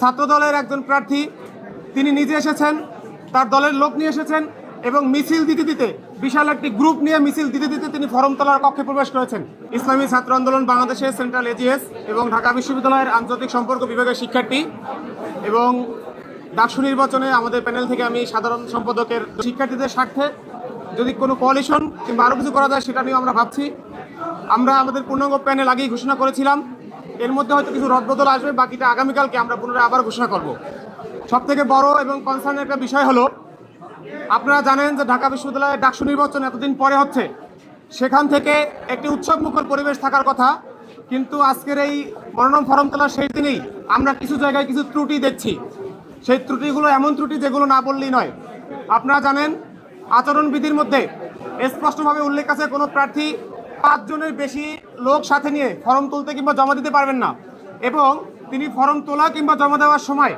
ছাত্রদলের একজন প্রার্থী, তিনি নিজে এসেছেন, তার দলের লোক নিয়ে এসেছেন এবং মিছিল দিতে দিতে, বিশাল একটি গ্রুপ নিয়ে মিছিল দিতে দিতে তিনি ফরমতলার কক্ষে প্রবেশ করেছেন। ইসলামী ছাত্র আন্দোলন বাংলাদেশের সেন্ট্রাল এজিএস এবং ঢাকা বিশ্ববিদ্যালয়ের আন্তর্জাতিক সম্পর্ক বিভাগের শিক্ষার্থী এবং ডাকসু নির্বাচনে আমাদের প্যানেল থেকে আমি সাধারণ সম্পাদকের শিক্ষার্থীদের স্বার্থে যদি কোনো কোয়ালিশন কিংবা আরও কিছু করা যায় সেটা নিয়েও আমরা ভাবছি। আমরা আমাদের পূর্ণাঙ্গ প্যানেল আগেই ঘোষণা করেছিলাম। এর মধ্যে হয়তো কিছু রদবদল আসবে, বাকিটা আগামীকালকে আমরা পুনরায় আবার ঘোষণা করব। সব থেকে বড় এবং কনসার্নের একটা বিষয় হলো, আপনারা জানেন যে ঢাকা বিশ্ববিদ্যালয়ের ডাকসু নির্বাচন এতদিন পরে হচ্ছে। সেখান থেকে একটি উৎসবমুখর পরিবেশ থাকার কথা, কিন্তু আজকের এই মনোনয়ন ফরম তোলার সেই দিনেই আমরা কিছু জায়গায় কিছু ত্রুটি দেখছি। সেই ত্রুটিগুলো এমন ত্রুটি যেগুলো না বললেই নয়। আপনারা জানেন, আচরণবিধির মধ্যে স্পষ্টভাবে উল্লেখ আছে কোনো প্রার্থী পাঁচজনের বেশি লোক সাথে নিয়ে ফর্ম তুলতে কিংবা জমা দিতে পারবেন না। এবং তিনি ফর্ম তোলা কিংবা জমা দেওয়ার সময়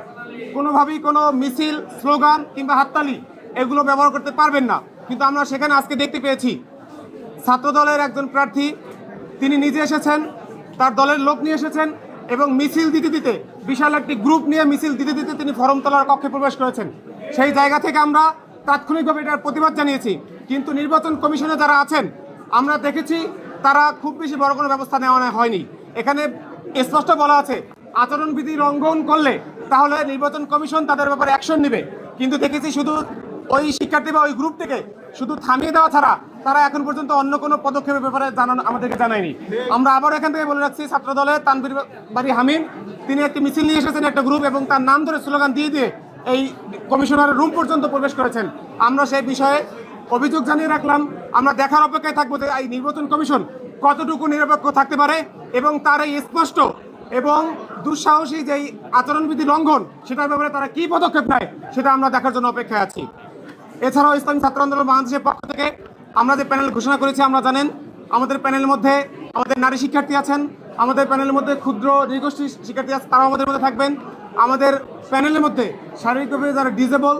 কোনোভাবেই কোনো মিছিল, স্লোগান কিংবা হাততালি এগুলো ব্যবহার করতে পারবেন না। কিন্তু আমরা সেখানে আজকে দেখতে পেয়েছি ছাত্র দলের একজন প্রার্থী, তিনি নিজে এসেছেন, তার দলের লোক নিয়ে এসেছেন এবং মিছিল দিতে দিতে, বিশাল একটি গ্রুপ নিয়ে মিছিল দিতে দিতে তিনি ফরমতলার কক্ষে প্রবেশ করেছেন। সেই জায়গা থেকে আমরা তাৎক্ষণিকভাবে এটার প্রতিবাদ জানিয়েছি। কিন্তু নির্বাচন কমিশনে যারা আছেন আমরা দেখেছি তারা খুব বেশি বড় কোনো ব্যবস্থা নেওয়া হয়নি। এখানে স্পষ্ট বলা আছে, আচরণবিধি লঙ্ঘন করলে তাহলে নির্বাচন কমিশন তাদের ব্যাপারে অ্যাকশন নেবে। কিন্তু দেখেছি শুধু ওই শিক্ষার্থী বা ওই গ্রুপ থেকে শুধু থামিয়ে দেওয়া ছাড়া তারা এখন পর্যন্ত অন্য কোনো পদক্ষেপের ব্যাপারে জানানো আমাদেরকে জানায়নি। আমরা আবার এখান থেকে বলে রাখছি ছাত্র দলের তানবির বাড়ি হামিম, তিনি একটি মিছিল নিয়ে এসেছেন একটা গ্রুপ এবং তার নাম ধরে স্লোগান দিয়ে দিয়ে এই কমিশনারের রুম পর্যন্ত প্রবেশ করেছেন। আমরা সেই বিষয়ে অভিযোগ জানিয়ে রাখলাম, আমরা দেখার অপেক্ষায় থাকব যে এই নির্বাচন কমিশন কতটুকু নিরপেক্ষ থাকতে পারে এবং তার এই স্পষ্ট এবং দুঃসাহসী যেই আচরণবিধি লঙ্ঘন, সেটার ব্যাপারে তারা কি পদক্ষেপ নেয়, সেটা আমরা দেখার জন্য অপেক্ষায় আছি। এছাড়াও ইসলামী ছাত্র আন্দোলন বাংলাদেশের পক্ষ থেকে আমরা যে প্যানেল ঘোষণা করেছি, আমরা জানেন, আমাদের প্যানেলের মধ্যে আমাদের নারী শিক্ষার্থী আছেন, আমাদের প্যানেলের মধ্যে ক্ষুদ্র নৃগোষ্ঠী শিক্ষার্থী আছে, তারাও আমাদের মধ্যে থাকবেন। আমাদের প্যানেলের মধ্যে শারীরিকভাবে যারা ডিজেবল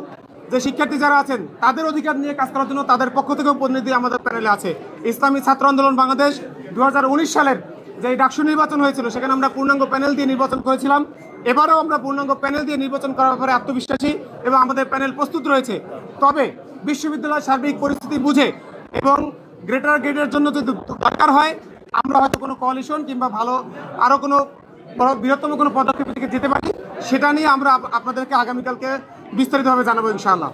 যে শিক্ষার্থী যারা আছেন, তাদের অধিকার নিয়ে কাজ করার জন্য তাদের পক্ষ থেকেও প্রতিনিধি আমাদের প্যানেলে আছে। ইসলামী ছাত্র আন্দোলন বাংলাদেশ দু হাজার উনিশ সালের যে ডাকসু নির্বাচন হয়েছিল, সেখানে আমরা পূর্ণাঙ্গ প্যানেল দিয়ে নির্বাচন করেছিলাম। এবারেও আমরা পূর্ণাঙ্গ প্যানেল দিয়ে নির্বাচন করার ব্যাপারে আত্মবিশ্বাসী এবং আমাদের প্যানেল প্রস্তুত রয়েছে। তবে বিশ্ববিদ্যালয়ের সার্বিক পরিস্থিতি বুঝে এবং গ্রেটার গ্রেডের জন্য যদি দরকার হয়, আমরা হয়তো কোনো কোয়ালিশন কিংবা ভালো আরও কোনো বৃহত্তম কোনো পদক্ষেপের দিকে যেতে পারি। সেটা নিয়ে আমরা আপনাদেরকে আগামীকালকে বিস্তারিতভাবে জানাব ইনশাআল্লাহ।